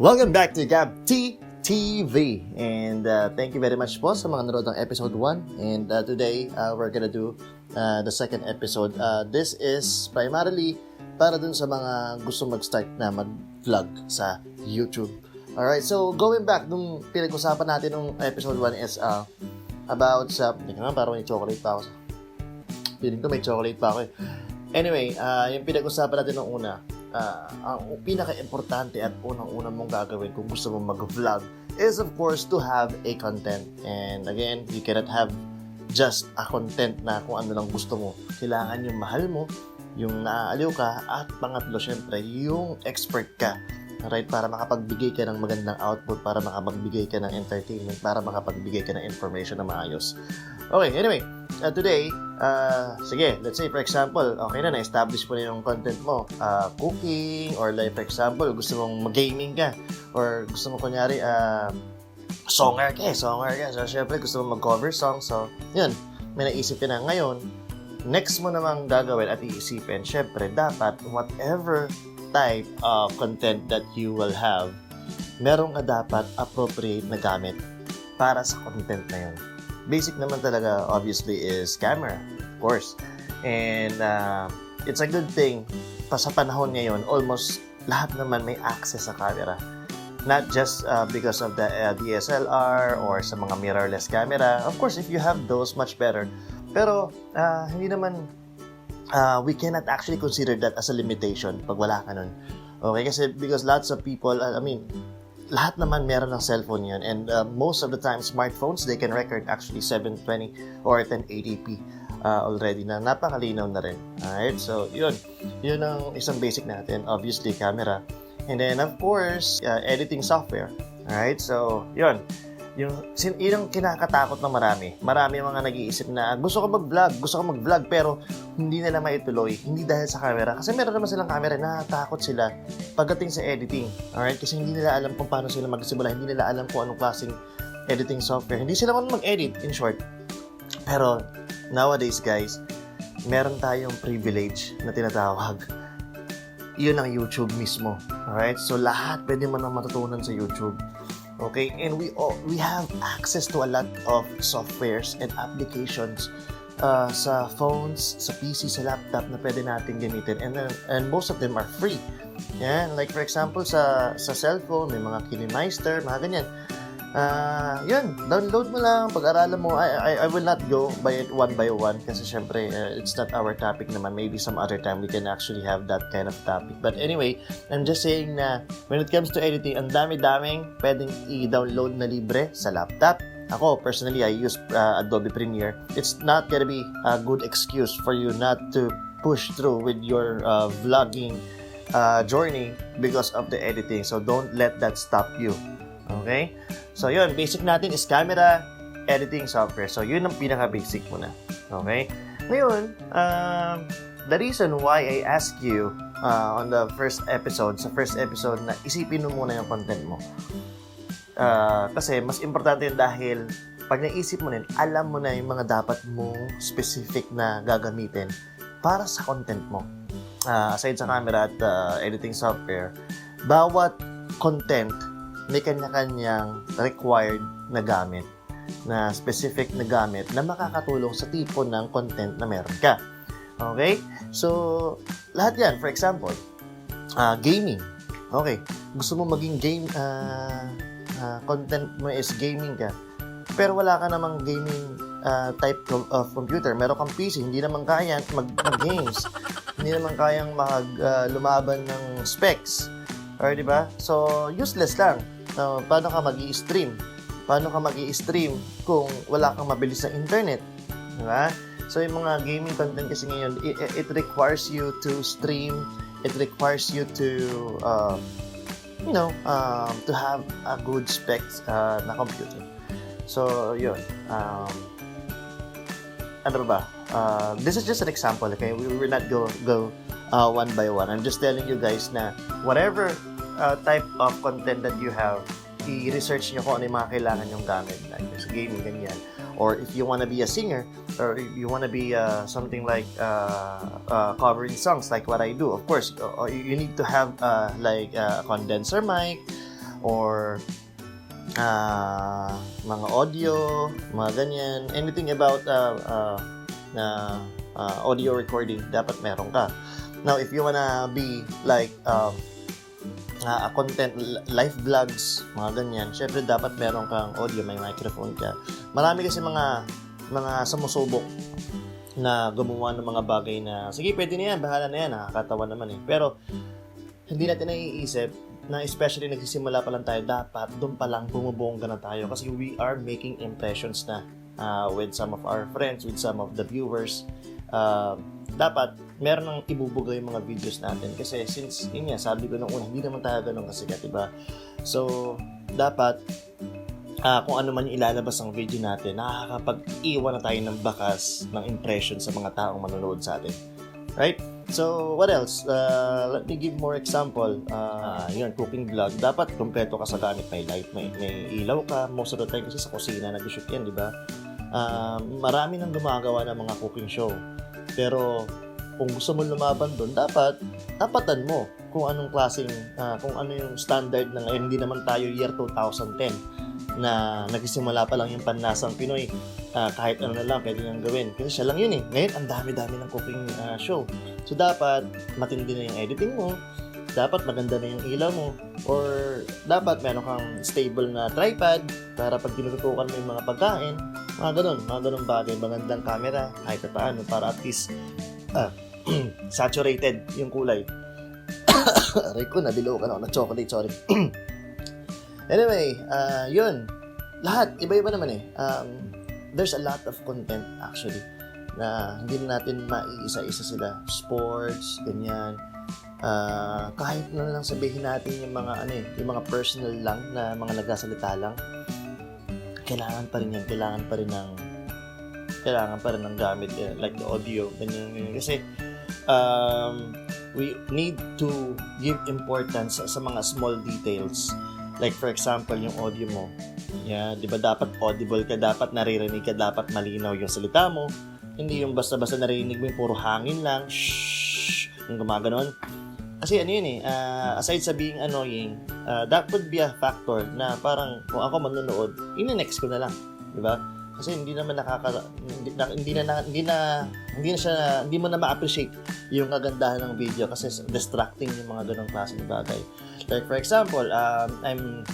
Welcome back to Gab TV and uh, thank you very much po sa mga nanood ng episode 1 and uh, today uh, we're gonna do uh, the second episode. Uh, this is primarily para dun sa mga gusto mag-start na mag-vlog sa YouTube. Alright, so going back nung pinag-usapan natin nung episode 1 is uh, about sa... Hindi nga, parang may chocolate pa ako. Feeling ko may chocolate pa ako eh. Anyway, uh, yung pinag-usapan natin nung una, uh, ang pinaka-importante at unang-unang mong gagawin kung gusto mong mag-vlog is of course to have a content. And again, you cannot have just a content na kung ano lang gusto mo. Kailangan yung mahal mo, yung naaaliw ka, at pangatlo, syempre, yung expert ka. Right? Para makapagbigay ka ng magandang output, para makapagbigay ka ng entertainment, para makapagbigay ka ng information na maayos. Okay, anyway, uh, today, uh, sige, let's say for example, okay na, na-establish mo na yung content mo, uh, cooking, or like for example, gusto mong mag-gaming ka, or gusto mo kunyari, uh, songer ka eh, songer ka. So, syempre, gusto mo mag-cover song. So, yun, may naisip ka na ngayon. Next mo namang gagawin at iisipin, syempre, dapat whatever type of content that you will have, meron ka dapat appropriate na gamit para sa content na yun. Basic naman talaga, obviously, is camera, of course. And uh, it's a good thing, pa sa panahon ngayon, almost lahat naman may access sa camera not just uh, because of the uh, DSLR or sa mga mirrorless camera. Of course, if you have those, much better. Pero uh, hindi naman uh, we cannot actually consider that as a limitation pag wala ka nun. Okay, kasi because lots of people, uh, I mean, lahat naman meron ng cellphone yun. And uh, most of the time smartphones they can record actually 720 or 1080p uh, already na. Napakalinaw na rin. Alright? So yun. Yun ang isang basic natin. Obviously camera. And then of course uh, editing software. Alright? So yun yung sin yun ang kinakatakot ng marami. Marami mga nag-iisip na gusto ko mag-vlog, gusto ko mag-vlog pero hindi nila maituloy, hindi dahil sa camera. Kasi meron naman silang camera na natakot sila pagdating sa editing. Alright? Kasi hindi nila alam kung paano sila magsimula, hindi nila alam kung anong klaseng editing software. Hindi sila man mag-edit, in short. Pero nowadays guys, meron tayong privilege na tinatawag. Yun ang YouTube mismo. Alright? So lahat pwede mo nang matutunan sa YouTube. Okay, and we all, we have access to a lot of softwares and applications uh, sa phones, sa PC, sa laptop na pwede natin gamitin. And then, and most of them are free. Yan, like for example sa sa cellphone, may mga Kinemister, mga ganyan. Uh, yun, download mo lang, pag-aralan mo. I, I, I will not go by it one by one kasi syempre, uh, it's not our topic naman. Maybe some other time we can actually have that kind of topic. But anyway, I'm just saying na when it comes to editing, ang dami-daming pwedeng i-download na libre sa laptop. Ako, personally, I use uh, Adobe Premiere. It's not gonna be a good excuse for you not to push through with your uh, vlogging uh, journey because of the editing. So don't let that stop you. Okay? So yun, basic natin is camera, editing software. So yun ang pinaka-basic muna. Okay? Ngayon, um, the reason why I ask you uh, on the first episode, sa first episode na isipin mo muna yung content mo. Uh, kasi mas importante yun dahil pag naisip mo nun, alam mo na yung mga dapat mong specific na gagamitin para sa content mo. Uh, aside sa camera at uh, editing software, bawat content may kanya-kanyang required na gamit na specific na gamit na makakatulong sa tipo ng content na meron ka. Okay? So, lahat yan. For example, uh, gaming. Okay. Gusto mo maging game, uh, uh, content mo is gaming ka. Pero wala ka namang gaming uh, type of computer. Meron kang PC, hindi naman kaya mag- mag-games. hindi naman kayang mag, uh, lumaban ng specs. Or, di ba? So, useless lang. So, paano ka mag stream Paano ka mag stream kung wala kang mabilis na internet? Di ba? So, yung mga gaming content kasi ngayon, it, it requires you to stream, it requires you to, uh, you know, um, to have a good specs uh, na computer. So, yun. Um, ano ba? Uh, this is just an example, okay? We will not go go uh, one by one. I'm just telling you guys na whatever uh, type of content that you have, i-research nyo kung ano yung mga kailangan yung gamit. Like sa gaming, ganyan. Or if you wanna be a singer, or if you wanna be uh, something like uh, uh, covering songs like what I do, of course, uh, you need to have uh, like a condenser mic, or ah, mga audio, mga ganyan, anything about uh, uh, na uh, audio recording, dapat meron ka. Now, if you wanna be like uh, a content, li- live vlogs, mga ganyan, syempre dapat meron kang audio, may microphone ka. Marami kasi mga mga sumusubok na gumawa ng mga bagay na, sige, pwede na yan, bahala na yan, nakakatawa naman eh. Pero, hindi natin naiisip na especially nagsisimula pa lang tayo, dapat doon pa lang bumubongga na tayo kasi we are making impressions na uh, with some of our friends, with some of the viewers. Uh, dapat meron nang ibubuga yung mga videos natin kasi since yun nga, sabi ko nung una, hindi naman tayo ganun kasikat, diba? So, dapat ah, kung ano man yung ilalabas ng video natin, nakakapag-iwan na tayo ng bakas ng impression sa mga taong manonood sa atin. Right? So, what else? Uh, let me give more example. Uh, yun, cooking vlog. Dapat kumpleto ka sa gamit. May light, may, may ilaw ka. Most of the time kasi sa kusina nag-shoot yan, di ba? Uh, marami nang gumagawa ng mga cooking show. Pero, kung gusto mo lumaban doon, dapat tapatan mo kung anong klaseng, ah, kung ano yung standard na ngayon. Hindi naman tayo year 2010 na nagsisimula pa lang yung panlasang Pinoy. Ah, kahit ano na lang pwede niyang gawin. Kasi siya lang yun eh. Ngayon, ang dami-dami ng cooking ah, show. So, dapat matindi na yung editing mo. Dapat maganda na yung ilaw mo. Or dapat meron kang stable na tripod para pag tinututukan mo yung mga pagkain. Mga ganun. Mga ganun bagay. Magandang camera. Kahit pa paano. Para at least ah, saturated yung kulay. Aray ko, nabilo ka na chocolate, sorry. anyway, uh, yun. Lahat, iba-iba naman eh. Um, there's a lot of content actually na hindi na natin maiisa-isa sila. Sports, ganyan. Uh, kahit na lang sabihin natin yung mga ano eh, yung mga personal lang na mga nagsasalita lang. Kailangan pa rin yan. Kailangan pa rin ng kailangan pa rin ng gamit eh, like the audio ganyan, ganyan. kasi um, we need to give importance sa, sa mga small details like for example yung audio mo yeah, di ba dapat audible ka dapat naririnig ka dapat malinaw yung salita mo hindi yung basta-basta narinig mo yung puro hangin lang shh yung gumaganon kasi ano yun eh, uh, aside sa being annoying, uh, that would be a factor na parang kung ako manonood, ini-next ko na lang, di ba? Kasi hindi naman nakaka hindi na hindi na hindi na hindi na siya hindi mo na ma-appreciate yung kagandahan ng video kasi distracting yung mga ganong klaseng bagay. Like for example, um, I'm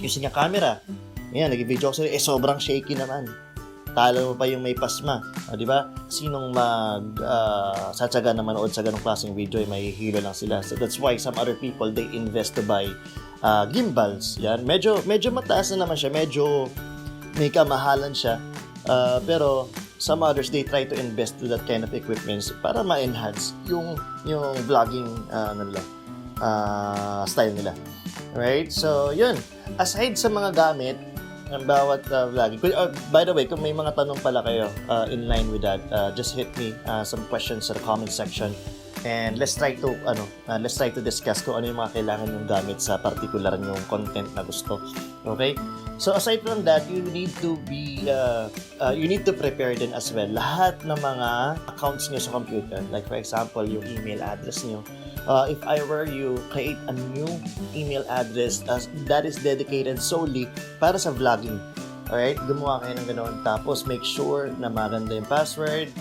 using a camera. Yan, nag-video ako sa eh sobrang shaky naman. Talo mo pa yung may pasma. O, di ba? Sinong mag uh, satsaga na manood sa ganong klaseng video ay may hilo lang sila. So that's why some other people they invest to buy uh, gimbals. Yan, medyo medyo mataas na naman siya. Medyo may kamahalan siya. Uh, pero some others they try to invest to that kind of equipments para ma-enhance yung yung vlogging uh, ano nila, uh, style nila. Right? So, yun. Aside sa mga gamit ng bawat uh, vlogging. Uh, by the way, kung may mga tanong pala kayo uh, in line with that, uh, just hit me uh, some questions sa the comment section and let's try to ano uh, let's try to discuss kung ano yung mga kailangan yung gamit sa particular yung content na gusto. Okay? So aside from that you need to be uh, uh, you need to prepare din as well lahat ng mga accounts niyo sa computer. Like for example yung email address niyo. Uh, if I were you create a new email address uh, that is dedicated solely para sa vlogging. Alright, gumawa kayo ng ganoon. Tapos, make sure na maganda yung password,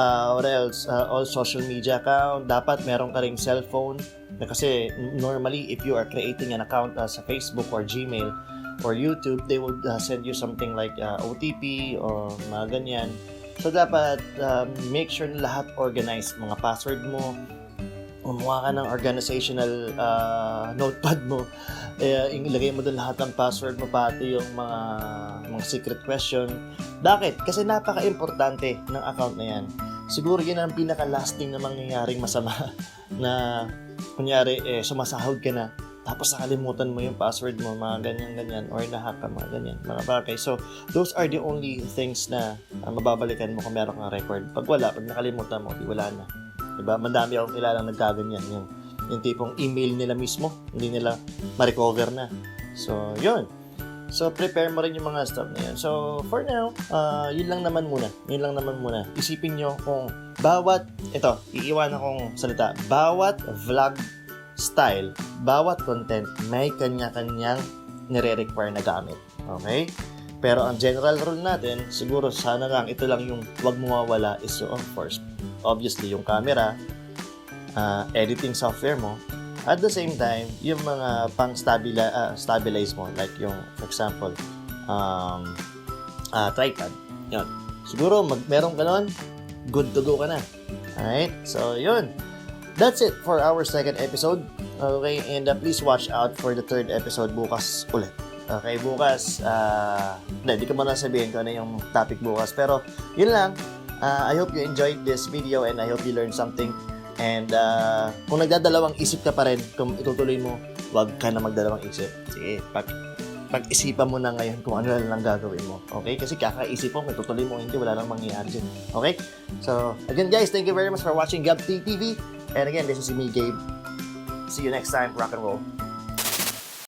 uh, what else, uh, all social media account, dapat meron ka ring cellphone. Kasi normally, if you are creating an account uh, sa Facebook or Gmail or YouTube, they would uh, send you something like uh, OTP or mga ganyan. So, dapat uh, make sure na lahat organized. Mga password mo, gumawa ka ng organizational uh, notepad mo. Eh, ilagay mo doon lahat ng password mo, pati yung mga, mga secret question. Bakit? Kasi napaka-importante ng account na yan. Siguro yun ang pinaka-lasting na mangyayaring masama na kunyari, eh, sumasahod ka na, tapos nakalimutan mo yung password mo, mga ganyan-ganyan, or nahack ka, mga ganyan, mga bagay. So, those are the only things na uh, mababalikan mo kung meron kang record. Pag wala, pag nakalimutan mo, wala na. Diba? Madami akong kilalang nagkaganyan. Yung, yung tipong email nila mismo, hindi nila ma-recover na. So, yun. So, prepare mo rin yung mga stuff na yan. So, for now, uh, yun lang naman muna. Yun lang naman muna. Isipin nyo kung bawat, ito, iiwan akong salita, bawat vlog style, bawat content may kanya-kanyang nire-require na gamit. Okay? Pero ang general rule natin, siguro sana lang, ito lang yung wag mawawala is yung, of course, obviously, yung camera, ah, editing software mo, at the same time, yung mga pang stabila, ah, stabilize mo, like yung, for example, um, ah, tripod. Yun. Siguro, mag, meron ka nun, good to go ka na. Alright? So, yun. That's it for our second episode. Okay, and uh, please watch out for the third episode bukas ulit. Okay, bukas, ah, hindi, di ko muna sabihin kung ano yung topic bukas. Pero, yun lang. Ah, I hope you enjoyed this video and I hope you learned something. And ah, kung nagdadalawang isip ka pa rin, kung itutuloy mo, wag ka na magdalawang isip. Sige, pag pag-isipan mo na ngayon kung ano lang gagawin mo. Okay? Kasi kakaisip mo, kung tutuloy mo hindi, wala lang mangyayari dyan. Okay? So, again guys, thank you very much for watching Gab TV. And again, this is me, Gabe. See you next time. Rock and roll.